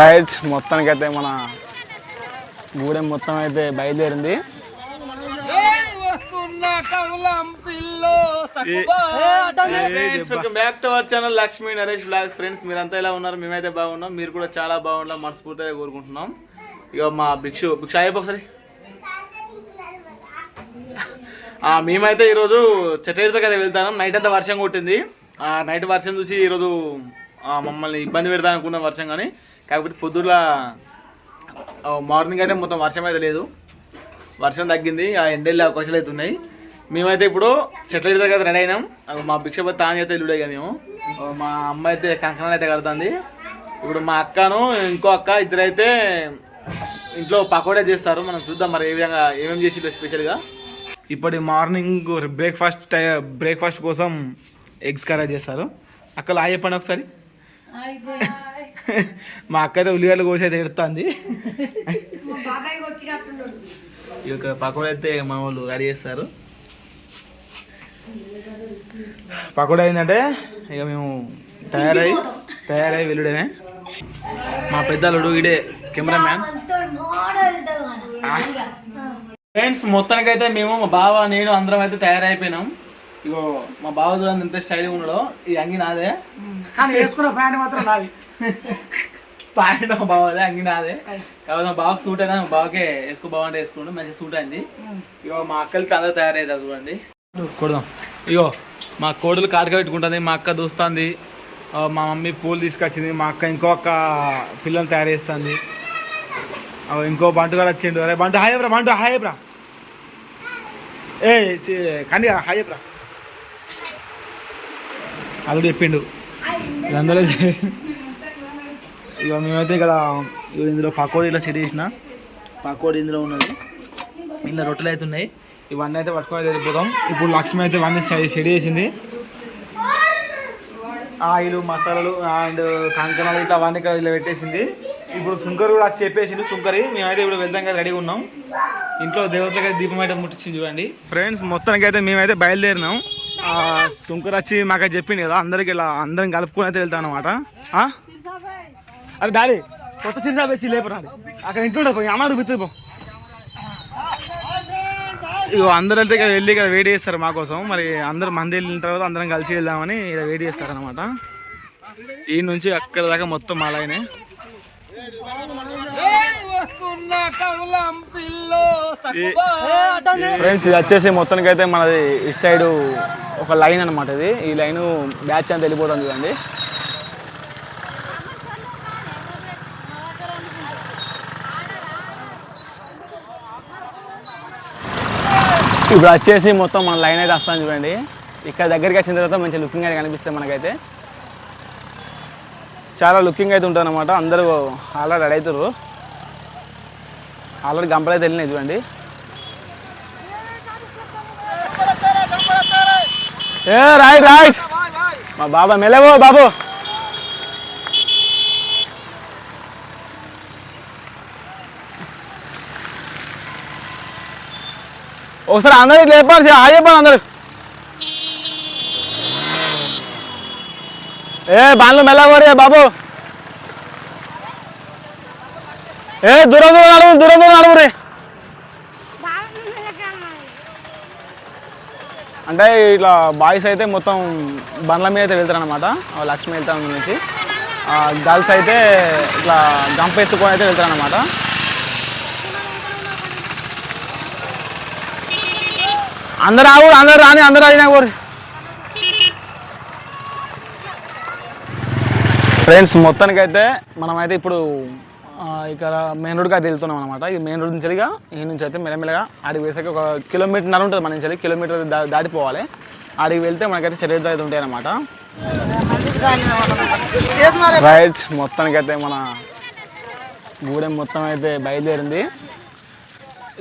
Right మొత్తానికైతే మన గూడెం మొత్తం అయితే బయలుదేరింది. Back to our channel Lakshmi Naresh vlogs friends మీరంతా ఎలా ఉన్నారు? మేమైతే బాగున్నాం. మీరు కూడా చాలా బాగున్నాం మనస్ఫూర్తిగా కోరుకుంటున్నాం. ఇక మా భిక్షు భిక్ష అయిపో ఒకసారి. ఆ, మేమైతే ఈరోజు చెట్టేడితో కదా వెళ్తాను. నైట్ అంతా వర్షం కొట్టింది. ఆ నైట్ వర్షం చూసి ఈరోజు మమ్మల్ని ఇబ్బంది పెడతా అనుకున్న వర్షం కానీ కాకపోతే పొద్దుల మార్నింగ్ అయితే మొత్తం వర్షం అయితే లేదు. వర్షం తగ్గింది ఆ ఎండెళ్ళే అవకాశాలు అయితే ఉన్నాయి. మేమైతే ఇప్పుడు చెట్ల దగ్గర రెడీ అయినాం. మా భిక్షపతి తాను అయితే ఇల్లుడే మేము. మా అమ్మ అయితే కంకణాలు అయితే కడుతుంది. ఇప్పుడు మా అక్కను ఇంకో అక్క ఇద్దరైతే ఇంట్లో పకోడే చేస్తారు. మనం చూద్దాం మరి ఏ విధంగా ఏమేమి చేసి స్పెషల్గా ఇప్పటి మార్నింగ్ బ్రేక్ఫాస్ట్ బ్రేక్ఫాస్ట్ కోసం ఎగ్స్ కర్రీ చేస్తారు. అక్కలు ఆ చెప్పండి ఒకసారి. మా అక్క అయితే ఉల్లిగడ్డలు కోసి అయితే ఎడుతుంది. యొక్క పకోడా అయితే మా వాళ్ళు రెడీ చేస్తారు. పకోడా ఏంటంటే ఇక మేము తయారై తయారై వెళ్ళడమే. మా పెద్దలుడు ఇడే కెమెరామ్యాన్. ఫ్రెండ్స్ మొత్తానికైతే మేము మా బావ నేను అందరం అయితే తయారైపోయినాం. ఇగో మా బావ చూడండి ఎంత స్టైల్ ఉన్నాడో. ఈ అంగి నాదే. కానీ వేసుకున్న ప్యాంట్ మాత్రం నాది. పాయింట్ మా బావదే అంగి నాదే. కాబట్టి మా బావకి సూట్ అయినా మా బావకే వేసుకో బాగుంటే వేసుకుంటూ మంచి సూట్ అయింది. ఇగో మా అక్కలకి అందరూ తయారవుతారు చూడండి. కొడదాం. ఇగో మా కోడలు కాటుక పెట్టుకుంటుంది మా అక్క దూస్తుంది. ఆ, మా మమ్మీ పూలు తీసుకొచ్చింది మా అక్క ఇంకో అక్క పిల్లల్ని తయారు చేస్తుంది. అవ ఇంకో బంటు కూడా వచ్చిండు. అరే బంటు హాయ్ బ్రా బంటు హాయ్ బ్రా. ఏ కానీ హాయ్ బ్రా. అల్లుడు చెప్పిండు. అందరూ ఇక మేమైతే ఇక్కడ ఇందులో పకోడీ ఇలా సెట్ చేసిన. పకోడీ ఇందులో ఉన్నది. ఇందులో రొట్టెలు అయితే ఉన్నాయి. ఇవన్నీ అయితే పట్టుకొని అయితే వెళ్ళిపోతాం ఇప్పుడు లక్ష్మి అయితే ఇవన్నీ సెట్ చేసింది. ఆయిల్ మసాలాలు అండ్ కంకణాలు ఇట్లా అవన్నీ ఇక్కడ ఇలా పెట్టేసింది. ఇప్పుడు సుంకరి కూడా వచ్చి చెప్పేసింది సుంకరి మేమైతే ఇప్పుడు వెళ్తాం కదా రెడీగా ఉన్నాం. ఇంట్లో దేవతలకి అయితే దీపం అయితే ముట్టించింది చూడండి. ఫ్రెండ్స్ మొత్తానికి అయితే మేమైతే బయలుదేరినాం. సుంకర్ వచ్చి మాకు చెప్పింది కదా అందరికి ఇలా అందరం కలుపుకొని అయితే వెళ్తాను అనమాట అరే డాడీ కొత్త సిరిసా వచ్చి లేపరా అక్కడ ఇంట్లో పోయి అమ్మాడు పో. ఇగో అందరూ వెళ్తే ఇక్కడ వెళ్ళి ఇక్కడ వెయిట్ చేస్తారు మా కోసం. మరి అందరు మంది వెళ్ళిన తర్వాత అందరం కలిసి వెళ్దామని ఇక్కడ వెయిట్ చేస్తారు అనమాట ఈ నుంచి అక్కడ దాకా మొత్తం అలాగనే ఫ్రెండ్స్ ఇది వచ్చేసి మొత్తానికి అయితే మనది ఇటు సైడ్ ఒక లైన్ అనమాట ఇది. ఈ లైన్ బ్యాచ్ అంతా వెళ్ళిపోతుంది చూడండి ఇప్పుడు వచ్చేసి మొత్తం మన లైన్ అయితే వస్తాను చూడండి. ఇక్కడ దగ్గరికి వచ్చిన తర్వాత మంచి లుకింగ్ అయితే కనిపిస్తుంది మనకైతే. చాలా లుకింగ్ అయితే ఉంటుంది అనమాట అందరూ ఆల్రెడీ రెడీ అవుతారు ఆల్రెడీ గంపలు అయితే వెళ్ళినాయి చూడండి. ఏ రైట్ రైట్. మా బాబా మెలవో బాబు. ఒకసారి అందరూ ఇట్లా చెప్పాలి ఆ చెప్పాలి అందరు. ఏ బాన్లు మెల్లగోరే బాబు. ఏ దూరం దూరం నడువు దూరం దూరం నడువు రే. అంటే ఇట్లా బాయ్స్ అయితే మొత్తం బండ్ల మీద అయితే వెళ్తారు అనమాట లక్ష్మి వెళ్తాం నుంచి. గర్ల్స్ అయితే ఇట్లా గంప ఎత్తుకొని అయితే వెళ్తారు అనమాట అందరు ఆవు అందరు రాని అందరు అయినా కోరి ఫ్రెండ్స్ మొత్తానికైతే మనమైతే ఇప్పుడు ఇక్కడ మెయిన్ రోడ్కి అయితే వెళ్తున్నాం అనమాట ఈ మెయిన్ రోడ్ నుంచి ఈ నుంచి అయితే మెల్లమెల్లగా ఆడికి వేసాక ఒక కిలోమీటర్ ఉంటుంది మన నుంచి కిలోమీటర్ దా దాటిపోవాలి ఆడికి వెళ్తే మనకైతే చెరువులు అయితే ఉంటాయి అనమాట రైట్ మొత్తానికైతే మన గూడెం మొత్తం అయితే బయలుదేరింది.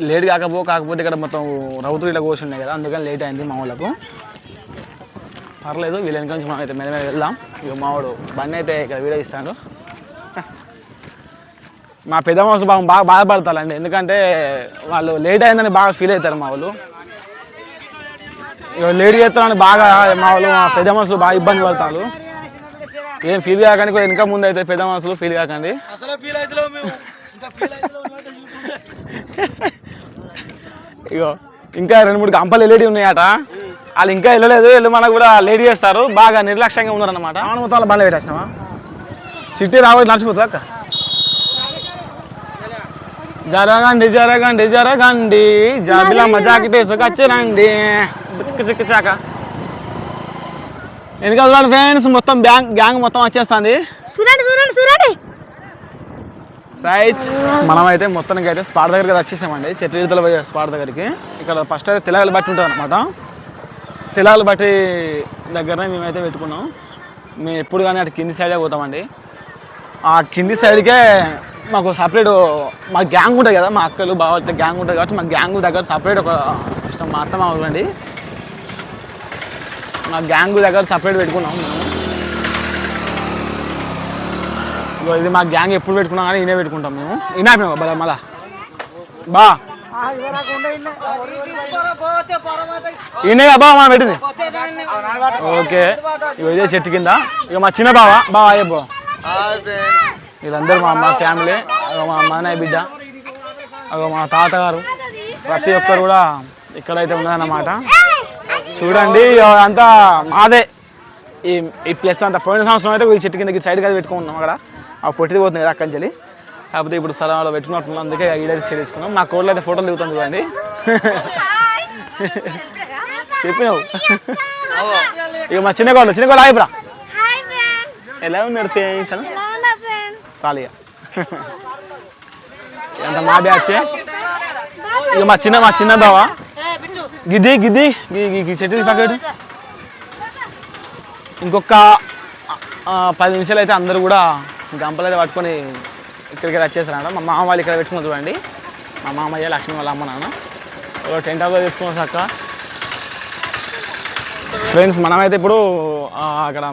లేట్ కాకపో కాకపోతే ఇక్కడ మొత్తం రౌతులు ఇట్లా కోసి కదా అందుకని లేట్ అయింది మా వాళ్ళకు పర్లేదు వీళ్ళ నుంచి మనం అయితే మెల్లమెల్ల వెళ్దాం. ఇక మావాడు బండి అయితే ఇక్కడ వీడియో ఇస్తాడు మా పెద్ద మనుషులు బాగా బాగా బాధపడతారండి ఎందుకంటే వాళ్ళు లేట్ అయిందని బాగా ఫీల్ అవుతారు మా వాళ్ళు. లేట్ చేస్తామని బాగా మా వాళ్ళు మా పెద్ద మనుషులు బాగా ఇబ్బంది పడతారు. ఏం ఫీల్ కాకండి కొంచెం ఇంకా ముందు అయితే పెద్ద మనసులు ఫీల్ కాకండి. అసలు ఫీల్ అవుతున్నావు మేము. ఇంకా ఫీల్ ఇగో ఇంకా రెండు మూడు గంపలు ఎల్ఈడి ఉన్నాయట. వాళ్ళు ఇంకా వెళ్ళలేదు వెళ్ళి మనకు కూడా లేడీ చేస్తారు. బాగా నిర్లక్ష్యంగా ఉన్నారన్నమాట. ఆనుమతాల బండ్లు పెట్టేసినావా? సిటీ రాబోయే నడిచిపోతుంది అక్క? జరగండి జరగండి జరగండి. జాబిలా మజాకి టేసుకొచ్చిరండి చిక్కు చిక్కు చాక. వెనకాల ఫ్రెండ్స్ మొత్తం బ్యాంక్ గ్యాంగ్ మొత్తం వచ్చేస్తుంది. చూడండి చూడండి చూడండి. రైట్ మనమైతే మొత్తానికి అయితే స్పాట్ దగ్గరికి వచ్చేసామండి. చెట్ల పోయే స్పాట్ దగ్గరికి. ఇక్కడ ఫస్ట్ అయితే తెలగలు బట్టి ఉంటుంది అనమాట తెలగలు బట్టి దగ్గరనే మేమైతే పెట్టుకున్నాం. మేము ఎప్పుడు కానీ అటు కింది సైడే పోతామండి. ఆ కింది సైడ్కే మాకు సపరేట్ మా గ్యాంగ్ ఉంటుంది కదా మా అక్కలు బాగా గ్యాంగ్ ఉంటుంది కాబట్టి మా గ్యాంగ్ దగ్గర సపరేట్ ఒక ఇష్టం. మా అత్త మామూలండి మా గ్యాంగ్ దగ్గర సపరేట్ పెట్టుకున్నాం మేము. ఇగో ఇది మా గ్యాంగ్ ఎప్పుడు పెట్టుకున్నాం కానీ ఈయనే పెట్టుకుంటాం మేము. ఈయన మేము బల మళ్ళా బా. ఈయనే బా మనం పెట్టింది. ఓకే. ఇగో ఇదే చెట్టు కింద. ఇక మా చిన్న బావ బావ అయ్యో వీళ్ళందరూ మా అమ్మ ఫ్యామిలీ అగో మా అమ్మాయి బిడ్డ అగో మా తాతగారు ప్రతి ఒక్కరు కూడా ఇక్కడైతే ఉన్నదన్నమాట చూడండి అంతా మాదే. ఈ ఈ ప్లస్ అంతా పోయిన సంవత్సరం అయితే ఈ చెట్టు కింద సైడ్ కదా పెట్టుకున్నాం అక్కడ. ఆ పొట్టిది పోతుంది కదా అక్కడి నుంచి. కాకపోతే ఇప్పుడు స్థలంలో పెట్టుకున్నట్టున్నాం అందుకే ఈడైతే సైడ్ తీసుకున్నాం నా కోళ్ళు అయితే ఫోటోలు దిగుతాం చూడండి. చెప్పినావు. ఇక మా చిన్న కోళ్ళు చిన్న కోళ్ళు ఆగిపోరా ఎలా ఉన్నారు ఫ్రెండ్స్ అని ఎలా ఉన్నారు ఫ్రెండ్స్ సాలిగా ఎంత మా బ్యాచ్ ఇక మా చిన్న మా చిన్న బావ గిది గిద్ది చెట్టు పక్కడు ఇంకొక పది నిమిషాలు అయితే అందరూ కూడా గంపలు అయితే పట్టుకొని ఇక్కడికి వచ్చేసారంట మా మామ వాళ్ళు ఇక్కడ పెట్టుకుని చూడండి మా మామయ్య లక్ష్మి వాళ్ళ అమ్మ నాన్న టెంట్ హౌస్ తీసుకున్నాం చక్క ఫ్రెండ్స్ మనమైతే ఇప్పుడు అక్కడ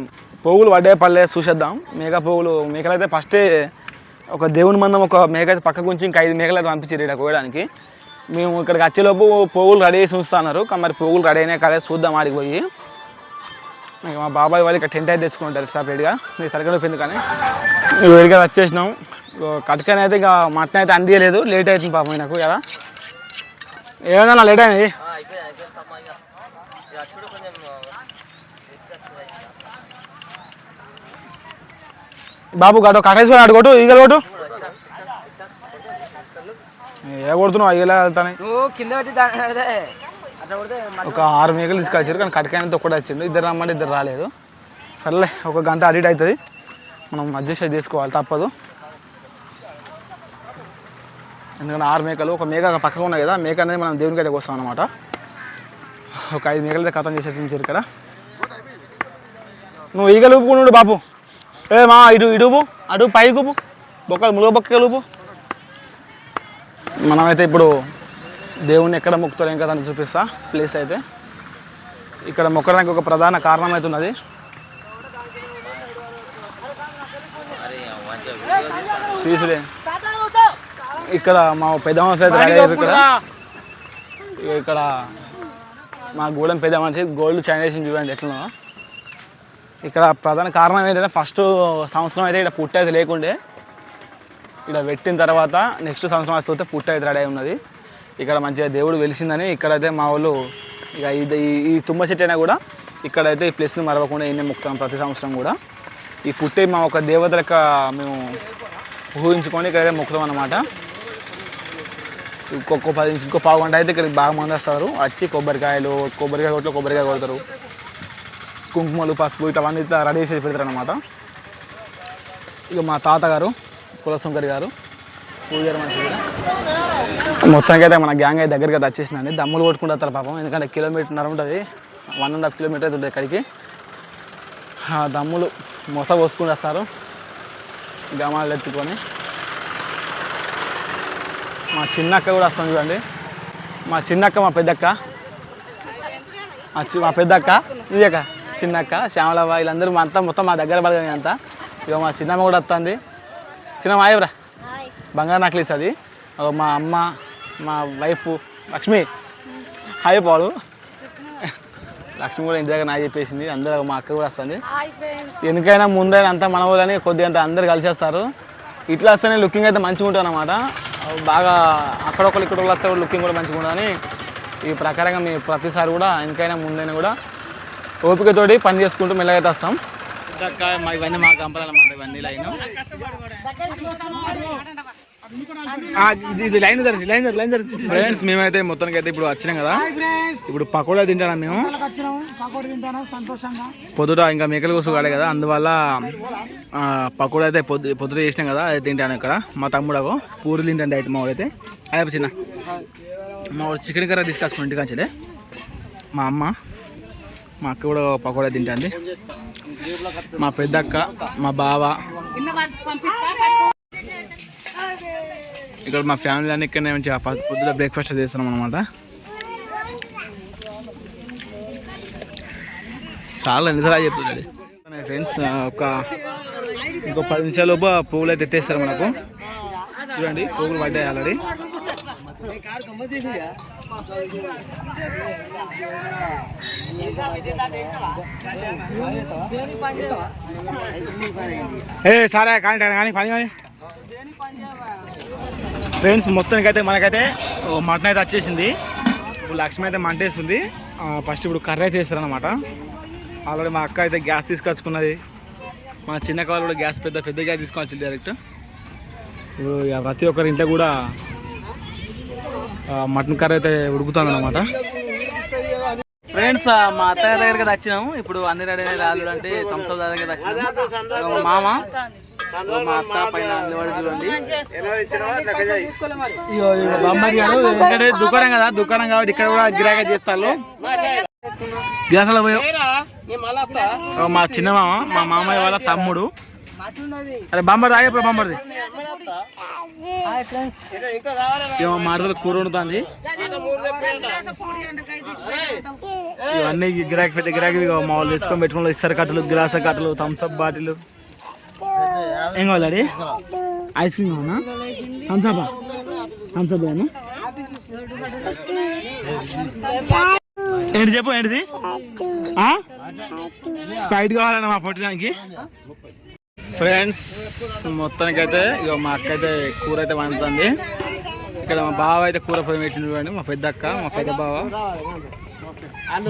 పోగులు పడ్డే పల్లె చూసేద్దాం. మేక పోగులు మేకలు అయితే ఫస్టే ఒక దేవుని మందం ఒక మేక అయితే పక్కకు ఉంచి ఇంకా ఐదు మేకలు అయితే పంపించారు ఇక్కడ కోయడానికి. మేము ఇక్కడికి వచ్చేలోపు పోగులు రెడీ చేసి ఉంచుతున్నారు. కానీ మరి పోగులు రెడీ అయినా కాలేదు చూద్దాం ఆడికి పోయి. మా బాబాయ్ వాళ్ళు ఇక్కడ టెంట్ అయితే తెచ్చుకుంటారు సపరేట్గా మీకు సరిగ్గా అయిపోయింది కానీ. వేడిగా వచ్చేసినాం. కటకని అయితే ఇక మటన్ అయితే అందియలేదు. లేట్ అవుతుంది పాపం నాకు కదా. ఏమైనా లేట్ అయింది? బాబు గడు కట్టేసుకొని ఆడు కొట్టు ఈగలు కొట్టు. ఏ కొడుతున్నావు? ఈగలే వెళ్తానే కింద ఒక ఆరు మేకలు తీసుకొచ్చారు కానీ కటకాయనతో ఒక్కడే వచ్చిండు ఇద్దరు రమ్మంటే ఇద్దరు రాలేదు. సర్లే ఒక గంట అడిట్ అవుతుంది. మనం అడ్జస్ట్ అయితే తీసుకోవాలి తప్పదు. ఎందుకంటే ఆరు మేకలు ఒక మేక పక్కన ఉన్నాయి కదా మేక అనేది మనం దేవునికి అయితే కోస్తాం అనమాట ఒక ఐదు మేకలు అయితే కథం చేసేసి ఉంచారు ఇక్కడ. నువ్వు ఈగలు ఊపుకున్నాడు బాపు. ఏ మా ఇటు ఇటుపు అటు పైకుపు బొక్కలు ములుగు బొక్కలుపు మనమైతే ఇప్పుడు దేవుణ్ణి ఎక్కడ మొక్కుతలేం కదా అని చూపిస్తా ప్లేస్ అయితే. ఇక్కడ మొక్కడానికి ఒక ప్రధాన కారణం అయితే ఉన్నది. తీసులే ఇక్కడ మా పెద్ద మనిషి అయితే రెడీ ఇక్కడ. ఇక్కడ మా గూడెం పెద్ద మనిషి గోల్డ్ చైనేషన్ చూడండి ఎట్లా ఇక్కడ ప్రధాన కారణం ఏంటంటే ఫస్ట్ సంవత్సరం అయితే ఇక్కడ పుట్ట అయితే లేకుండే. ఇక్కడ పెట్టిన తర్వాత నెక్స్ట్ సంవత్సరం వస్తే పుట్ట అయితే రెడీ అయి ఉన్నది. ఇక్కడ మంచిగా దేవుడు వెలిసిందని ఇక్కడైతే మా వాళ్ళు ఇక ఇది ఈ- తుమ్మ చెట్టు అయినా కూడా ఇక్కడైతే ఈ ప్లేస్ని మరవకుండా ఎన్ని ముక్తాం ప్రతి సంవత్సరం కూడా. ఈ పుట్టే మా ఒక దేవత లెక్క మేము ఊహించుకొని ఇక్కడైతే మొక్కుతాం అనమాట ఇంకొక పది ఇంకో పావు గంట అయితే ఇక్కడికి బాగా మంది వస్తారు వచ్చి కొబ్బరికాయలు కొబ్బరికాయ కొట్లు కొబ్బరికాయ కొడతారు. కుంకుమలు పసుపు ఇట్లా ఇట్లా రెడీ చేసి పెడతారు అనమాట ఇక మా తాతగారు కులశంకర్ గారు పూజారి మనిషి కూడా. మొత్తానికి అయితే మన గ్యాంగ్ అయితే దగ్గరికి అయితే వచ్చేసిందండి దమ్ములు కొట్టుకుంటూ వస్తారు పాపం. ఎందుకంటే కిలోమీటర్న్నర ఉంటుంది. వన్ అండ్ హాఫ్ కిలోమీటర్ అయితే ఉంటుంది ఇక్కడికి ఆ దమ్ములు మొస పోసుకుని వస్తారు. గమాలు ఎత్తుకొని. మా చిన్నక్క కూడా వస్తుంది చూడండి. మా చిన్నక్క మా పెద్దక్క. మా చి- మా పెద్దక్క ఇదక్క చిన్నక్క శ్యామలవ్వ వీళ్ళందరూ మా అంతా మొత్తం మా దగ్గర పడగని అంతా. ఇక మా చిన్నమ్మ కూడా వస్తుంది. చిన్నమ్మ ఆయవరా బంగారు నక్లీస్ అది. మా అమ్మ మా వైఫ్ లక్ష్మి. హాయ్ పాలు. లక్ష్మి కూడా ఇంటి దగ్గర నాకు చెప్పేసింది. అందరూ మా అక్క కూడా వస్తుంది. ఎందుకైనా ముందైనా అంతా మన వాళ్ళని కొద్దిగా అంత అందరు కలిసేస్తారు. ఇట్లా వస్తేనే లుకింగ్ అయితే మంచిగా ఉంటుంది అనమాట బాగా అక్కడొకరు ఇక్కడ వస్తే లుకింగ్ కూడా మంచిగా ఉంటుందని ఈ ప్రకారంగా మేము ప్రతిసారి కూడా ఇంకైనా ముందైనా కూడా ఓపికతోటి పని చేసుకుంటూ మెల్లగా అయితే వస్తాం మా ఇవన్నీ మా ఇవన్నీ లైన్. ఇది లైన్ లైన్ లైన్ ఫ్రెండ్స్ మేమైతే మొత్తానికి అయితే ఇప్పుడు వచ్చినాం కదా. ఇప్పుడు పకోడా తింటాం మేము? పొద్దుట ఇంకా మేకల కోసం కాడే కదా అందువల్ల ఆ, పకోడా అయితే పొద్దు పొద్దుట చేసినాం కదా అది తింటాను ఇక్కడ. మా తమ్ముడు పూరి తింటాను డైట్ మా వాడైతే అదే చిన్న. మా వాడు చికెన్ కర్రీ తీసుకొచ్చుకుని ఇంటికి వచ్చేదే మా అమ్మ. మా అక్క కూడా పకోడా తింటుంది. మా పెద్దక్క మా బావ. ఇక్కడ మా ఫ్యామిలీ అన్ని ఇక్కడనే మంచిగా పొద్దున బ్రేక్ఫాస్ట్ చేస్తున్నాం అనమాట చాలా ఎన్నిసార్లు చెప్తుంది ఫ్రెండ్స్ ఒక ఇంకో పది నిమిషాలు పువ్వులు అయితే ఎత్తేస్తారు మనకు. చూడండి పువ్వులు పడ్డాయి ఆల్రెడీ ఏ సరే కానీ కానీ పని కానీ ఫ్రెండ్స్ మొత్తానికి అయితే మనకైతే ఓ మటన్ అయితే వచ్చేసింది. ఇప్పుడు లక్ష్మి అయితే మంటేస్తుంది ఫస్ట్ ఇప్పుడు కర్రీ అయితే వేస్తారనమాట ఆల్రెడీ మా అక్క అయితే గ్యాస్ తీసుకొచ్చుకున్నది. మా చిన్న కాలు కూడా గ్యాస్ పెద్ద పెద్ద గ్యాస్ తీసుకొచ్చింది డైరెక్ట్ ఇప్పుడు ప్రతి ఒక్కరి ఇంట్లో కూడా మటన్ కర్రీ అయితే ఉడుకుతుంది అనమాట ఫ్రెండ్స్ మా అత్తయ్య దగ్గరికి వచ్చినాము. ఇప్పుడు అన్ని రెడీ రాదు అంటే థమ్స్అప్ దగ్గరికి వచ్చినాము. మామ మా అత్త పైన చూడండి. ఎందుకంటే దుకాణం కదా దుకాణం కాబట్టి ఇక్కడ కూడా గిరాగా చేస్తారు గ్యాస్లో ఇగో మా చిన్న మామ మా మామయ్య వాళ్ళ తమ్ముడు. అరే బాంబర్ ఆగప్పుడు బాంబర్ది మా అర్థం కూర వండుతుంది ఇవన్నీ గిరాకీ పెద్ద గిరాకీ మా వాళ్ళు తీసుకొని పెట్టుకుని ఇస్తారు కట్టలు గ్లాస్ కట్టలు థమ్స్అప్ బాటిల్. ఏం కావాలి ఐస్ క్రీమ్ కావాలా? థమ్స్అప్ థమ్స్అప్ ఏంటి చెప్పు ఏంటిది? ఆ? స్ప్రైట్ కావాలన్న మా పొట్టడానికి ఫ్రెండ్స్ మొత్తానికి అయితే ఇక మా అక్క అయితే కూర అయితే వండుతుంది. ఇక్కడ మా బావ అయితే కూర పొయ్యి పెట్టిండు చూడండి మా పెద్ద అక్క మా పెద్ద బావ.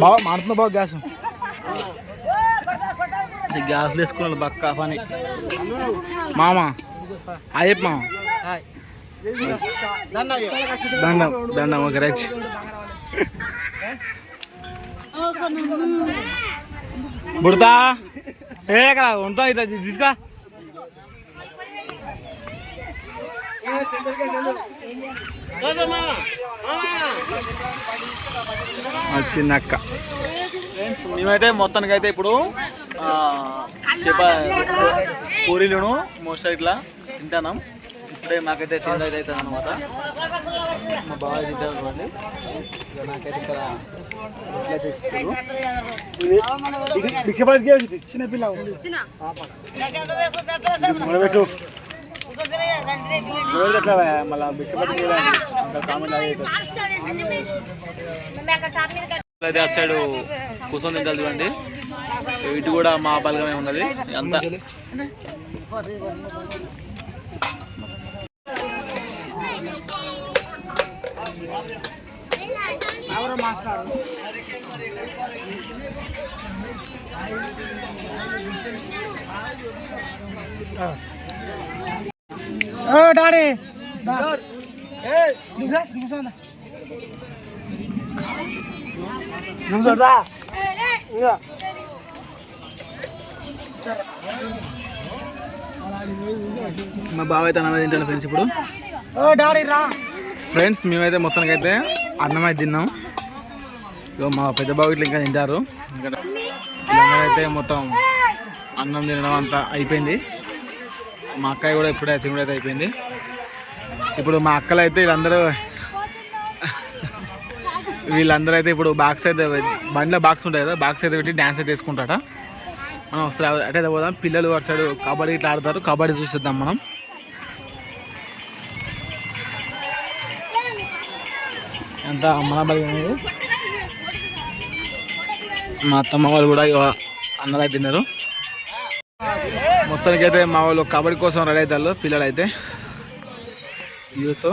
బావ మాడుతున్నా బావ గ్యాస్. గ్యాస్ తీసుకున్నాడు బక్క పని. మామ అయ్యప్ప మామ. దండం దండం ఒక రైట్. బుడతా ఏ ఇక్కడ ఉంటా ఇట్లా తీసుకా చిన్నక్క. ఫ్రెండ్స్ మేమైతే మొత్తానికి అయితే ఇప్పుడు పూరీలను మోస్టర్ ఇట్లా తింటాం ఇప్పుడే మాకైతే తిండి అయితే అవుతుంది అనమాట మా బాగా తింటారు చూడండి. నాకైతే ఇక్కడ ఎట్లయితే ఇస్తారు. ఇది భిక్షపతికి వచ్చింది, చిన్న పిల్ల మొదలుపెట్టు మొదలు ఎట్లా మళ్ళీ కామెంట్ అయితే అటు సైడ్ కూర్చొని తింటారు చూడండి. ఇటు కూడా మా బలగమే ఉన్నది. అంతా. డాడీ. మా బావ అయితే అన్నం తింటాను ఫ్రెండ్స్ ఇప్పుడు? ఫ్రెండ్స్ మేమైతే మొత్తానికి అయితే అన్నం అయితే తిన్నాం. ఇగో మా పెద్ద బావ ఇట్లా ఇంకా తింటారు. వీళ్ళందరూ అయితే మొత్తం అన్నం తినడం అంతా అయిపోయింది. మా అక్కయ్య కూడా ఇప్పుడే తినడం అయిపోయింది. ఇప్పుడు మా అక్కలు అయితే వీళ్ళందరూ వీళ్ళందరూ అయితే ఇప్పుడు బాక్స్ అయితే బండిలో బాక్స్ ఉంటాయి కదా బాక్స్ అయితే పెట్టి డ్యాన్స్ అయితే వేసుకుంటాట మనం ఒకసారి అటే పోదాం. పిల్లలు అటు సైడ్ కబడ్డీ ఇట్లా ఆడతారు. కబడ్డీ చూసేద్దాం మనం. ఎంత మన బలి మా అత్తమ్మ వాళ్ళు కూడా అందరూ అయితే తిన్నారు. మొత్తానికి అయితే మా వాళ్ళు కబడ్డీ కోసం రెడీ అవుతారు పిల్లలు అయితే యూత్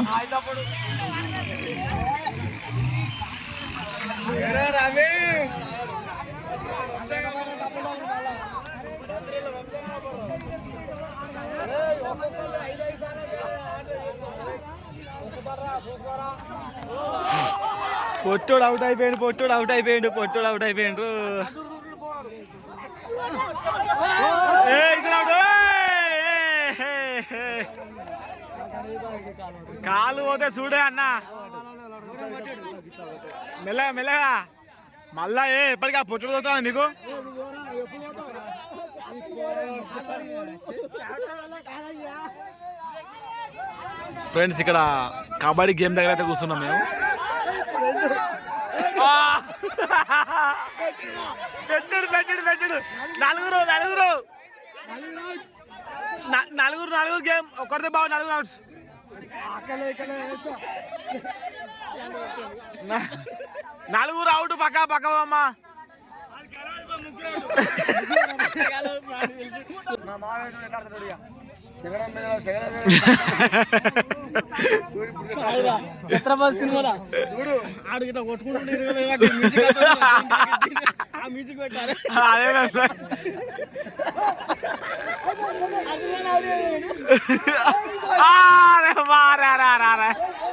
పొట్టుడు అవుట్ అయిపోయాడు పొట్టుడు అవుట్ అయిపోయాడు పొట్టుడు అవుట్ అయిపోయాడు. కాలు పోతే చూడే అన్న. మెల్లగా మెల్లగా. మళ్ళా ఏ ఎప్పటికీ ఆ పొట్టుడు పోతా మీకు ఫ్రెండ్స్ ఇక్కడ కబడ్డీ గేమ్ దగ్గర అయితే కూర్చున్నాం మేము. పెట్టాడు పెట్టాడు పెట్టాడు. నలుగురు నలుగురు. నలుగురు నలుగురు గేమ్. ఒకరితో బాగు నలుగురు అవుట్స్. నలుగురు అవుట్ పక్క పక్క అమ్మ ఛత్రపతి సినిమాలో చూడు. ఆడిగిట కొట్టుకుంటుంటే ఆ మ్యూజిక్ పెట్టాలి. అదే.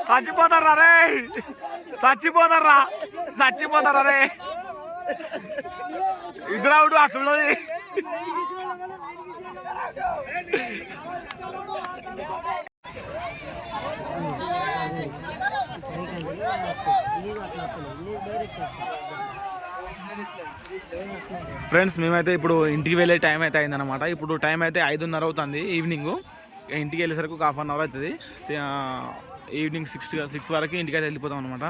చచ్చిపోతారా రే? చచ్చిపోతారా? చచ్చిపోతారా రే? ఇద్దరు అవుట్ అట్లున్నది ఫ్రెండ్స్ మేమైతే ఇప్పుడు ఇంటికి వెళ్ళే టైం అయితే అయిందనమాట ఇప్పుడు టైం అయితే ఐదున్నర అవుతుంది ఈవినింగ్ ఇంటికి వెళ్ళేసరికి ఒక హాఫ్ అన్ అవర్ అవుతుంది. ఈవినింగ్ సిక్స్ సిక్స్ వరకు ఇంటికి అయితే వెళ్ళిపోతాం అనమాట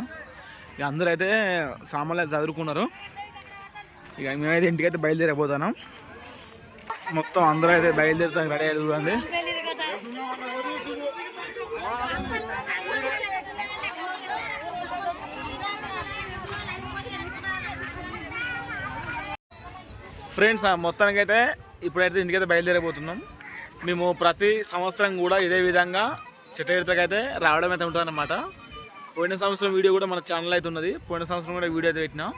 ఇక అందరూ అయితే సామాన్లు అయితే చదువుకున్నారు. ఇక మేమైతే ఇంటికి అయితే బయలుదేరిపోతున్నాం. మొత్తం అందరూ అయితే బయలుదేరుతాం రెడీ అయ్యేది చూడండి. ఫ్రెండ్స్ మొత్తానికి అయితే ఇప్పుడైతే ఇంటికైతే బయలుదేరిపోతున్నాం మేము ప్రతి సంవత్సరం కూడా ఇదే విధంగా చిట్టగిరితకైతే అయితే రావడం అయితే ఉంటుందన్నమాట. పోయిన సంవత్సరం వీడియో కూడా మన ఛానల్ అయితే ఉన్నది. పోయిన సంవత్సరం కూడా వీడియో అయితే పెట్టినాం.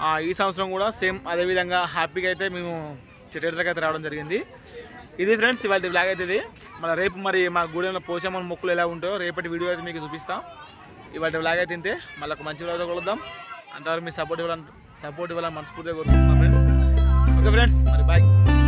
ఆ, ఈ సంవత్సరం కూడా సేమ్ అదే విధంగా హ్యాపీగా అయితే మేము చిట్టగిరితకి అయితే రావడం జరిగింది. ఇది ఫ్రెండ్స్ ఇవాళ బ్లాగ్ అయితే ఇది మన రేపు మరి మా గూడెంలో పోచమ్మని మొక్కులు ఎలా ఉంటాయో రేపటి వీడియో అయితే మీకు చూపిస్తాం. ఇవాళ బ్లాగ్ అయితే తింటే మళ్ళీ ఒక మంచి వీడియోతో కలుద్దాం. అంతవరకు మీ సపోర్ట్ ఇవ్వాలని సపోర్ట్ ఇవ్వాలని మనస్ఫూర్తిగా కోరుతున్నాం ఫ్రెండ్స్ ఓకే ఫ్రెండ్స్ మరి బాయ్